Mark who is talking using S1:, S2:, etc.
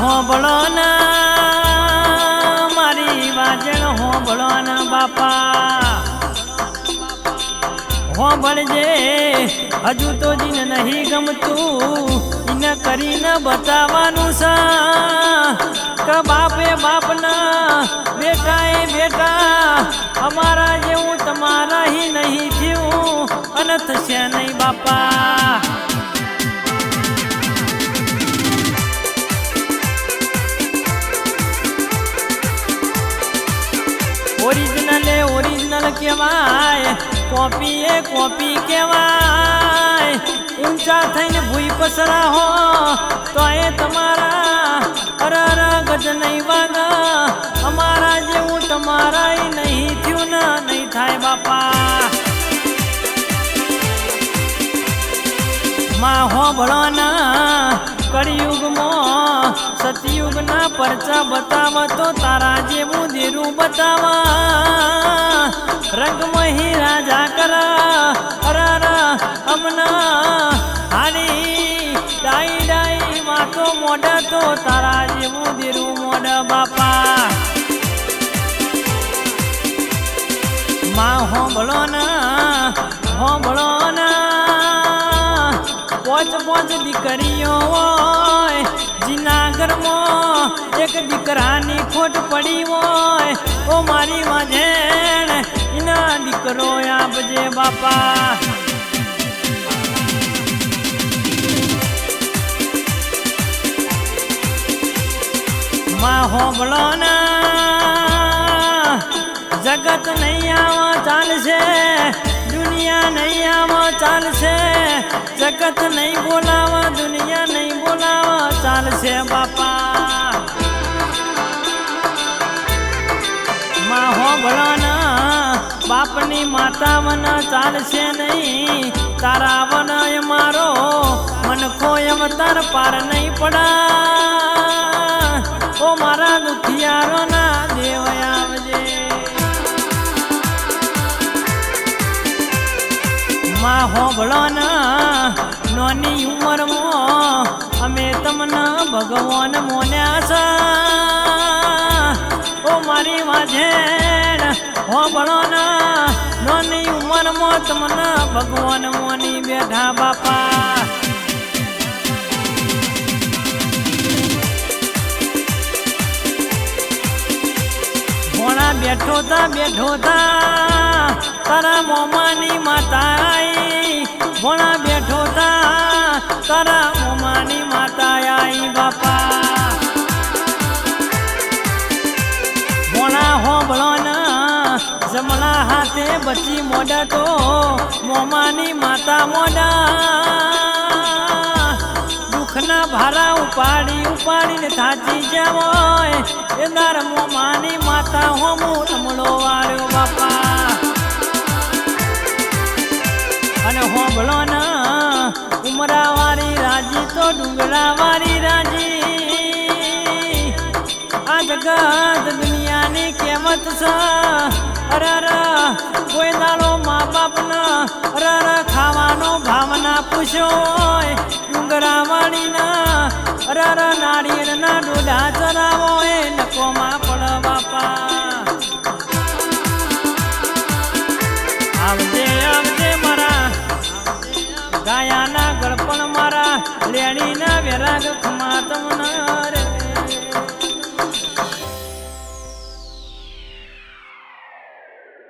S1: હોબળો ના મારી વાજણ હોબળો ના બાપા. હોબળજે હજુ તો જીન નહીં ગમતું એને કરીને બતાવવાનું છે બાપે બાપના બેટા એ બેટા, અમારા જેવું તમારા નહીં થયું અનથ છે નહીં બાપા. કહેવાય કોપી એ કોપી કહેવાય ઊંચા થઈને ભૂઈ પસરા હો તો એ તમારા અરર ગજ નહીં વાગા અમારા જેવું તમારા નહીં થયું ના, નહીં થાય બાપા. માં હોબળોના કળિયુગમાં સતયુગના પરચા બતાવ તો તારા જેવું દેરું બતાવા રંગમહી રાજા કરા અરારા અમના, હારી, ડાઈ ડાઈ માતો મોઢા તો તારા જેવું દેરું મોઢ બાપા. માં હોંભળો ના હોંભળો ના પોચ પાંચ દીકરીઓ હોય, જીનાગરમાં એક દીકરાની ખોટ પડી હોય, ઓ મારી વાજેણ, એના દીકરો આપજે બાપા. માં હોબળો ના જગત નહીં આવો ચાલશે, દુનિયા નહીં આવો ચાલશે. જગત નહીં બોલાવા, દુનિયા નહીં બોલાવા, ચાલશે બાપા. માં હોંભળો બાપની માતા વન ચાલશે નહીં. તારા વન મારો મન એમ તાર પાર નહીં પડા. ઓ મારા દુખિયારો ના દેવ આવજે. માં હોબળો ભગવાન મોન્યા છે ઓ મારી વાજેણ હો ભણોના, નોની ઉંમરમાં તમને ભગવાન મોની બેઠા બાપા. ભોળા બેઠો તા બેઠો તા તારા મોમાની માતા ભોળા બેઠો તા તારા જમણા હાથે બચી મોડા તો મોમાની માતા મોડા દુઃખના ભારા ઉપાડી ઉપાડીને થાચી જવાય એ દાર મોમાની માતા હોમું રમણો વાળ્યો બાપા. હોબળો ના રાજી તો ડુંગરા વાળી રાજી. આ દુનિયાની કેમત છે. અરર, કોઈ દાડો મા બાપના અરર ખાવાનો ભાવના પૂછો ડુંગરા વાળીના અરર નાળિયેરના ડોડા ચરાવો એ નકોમાં પડ બાપા. લેણી ના વેરાગ ખમા તમના